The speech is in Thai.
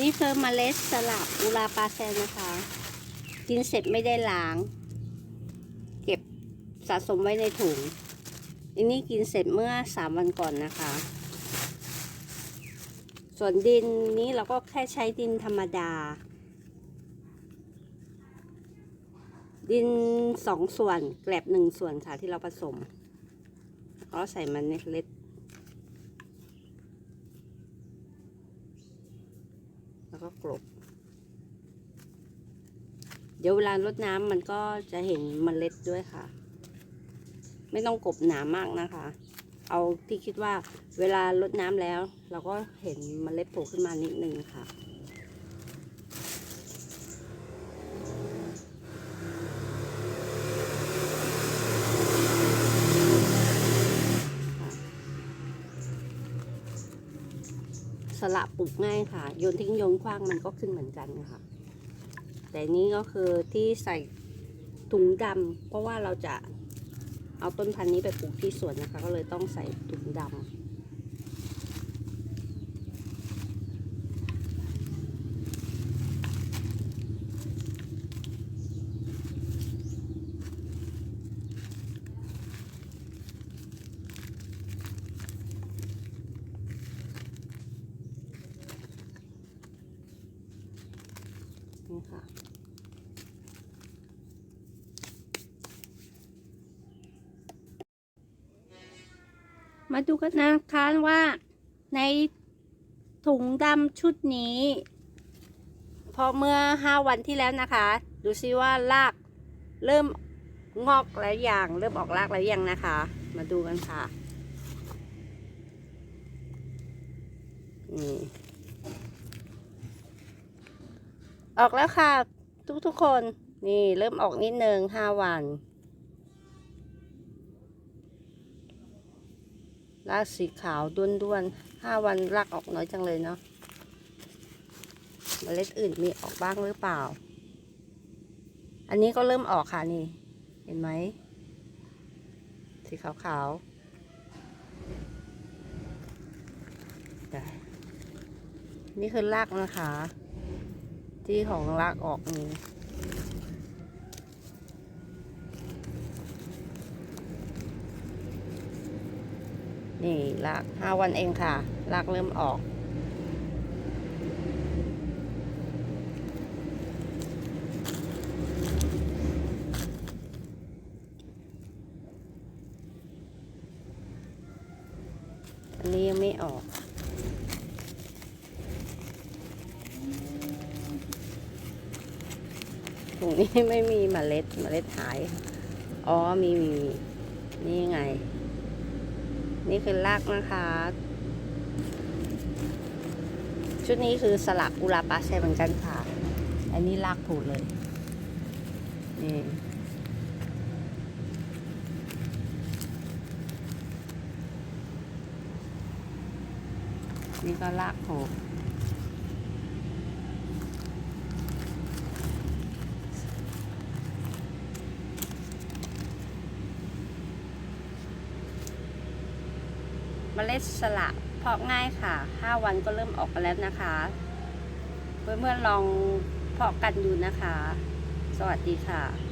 นี่คือเมล็ดสลับอุลาปาแซนนะคะ กินเสร็จไม่ได้ล้าง เก็บสะสมไว้ในถุงอันนี้กินเสร็จเมื่อสามวันก่อนนะคะ ส่วนดินนี้เราก็แค่ใช้ดินธรรมดา ดินสองส่วนแกลบหนึ่งส่วนค่ะที่เราผสมแล้วก็ใส่มันเล็ด แล้วก็กลบ เดี๋ยวเวลารดน้ำมันก็จะเห็นเมล็ดด้วยค่ะ ไม่ต้องกบหนามากนะคะ เอาที่คิดว่าเวลารดน้ำแล้ว เราก็เห็นเมล็ดโผล่ขึ้นมานิดนึงค่ะ สละปลูกง่ายค่ะ โยนทิ้งโยนคว้างมันก็ขึ้นเหมือนกันนะคะแต่นี้ก็คือที่ใส่ถุงดำเพราะว่าเราจะเอาต้นพันธุ์นี้ไปปลูกที่สวนนะคะ ก็เลยต้องใส่ถุงดำ นี่ค่ะ มาดูกันนะคะว่าในถุงดำชุดนี้พอเมื่อห้าวันที่แล้วนะคะ ดูซิว่ารากเริ่มงอกแล้วยังเริ่มออกรากแล้วยังนะคะ มาดูกันค่ะนี่ ออกแล้วค่ะ ทุกๆคน นี่เริ่มออกนิดนึงห้าวัน รากสีขาวด้วนๆห้าวันรากออกน้อยจังเลยเนาะเมล็ดอื่นมีออกบ้างหรือเปล่า อันนี้ก็เริ่มออกค่ะนี่ เห็นไหม สีขาวๆได้นี่คือรากนะคะ ที่ของรากออกนี่นี่ลากห้าวันเองค่ะลากเริ่มออก อันนี้ยังไม่ออก ถุงนี้ไม่มีเมล็ดเมล็ดหาย อ๋อมีมี นี่ไง นี่คือรากนะคะ ชุดนี้คือสลักอุลาปาเซเหมือนกันค่ะ อันนี้รากผูดเลย นี่นี่ก็รากผู เมล็ดสละเพาะง่ายค่ะ 5 วันก็เริ่มออกกันแล้วนะคะเพื่อนๆลองเพาะกันดูนะคะ สวัสดีค่ะ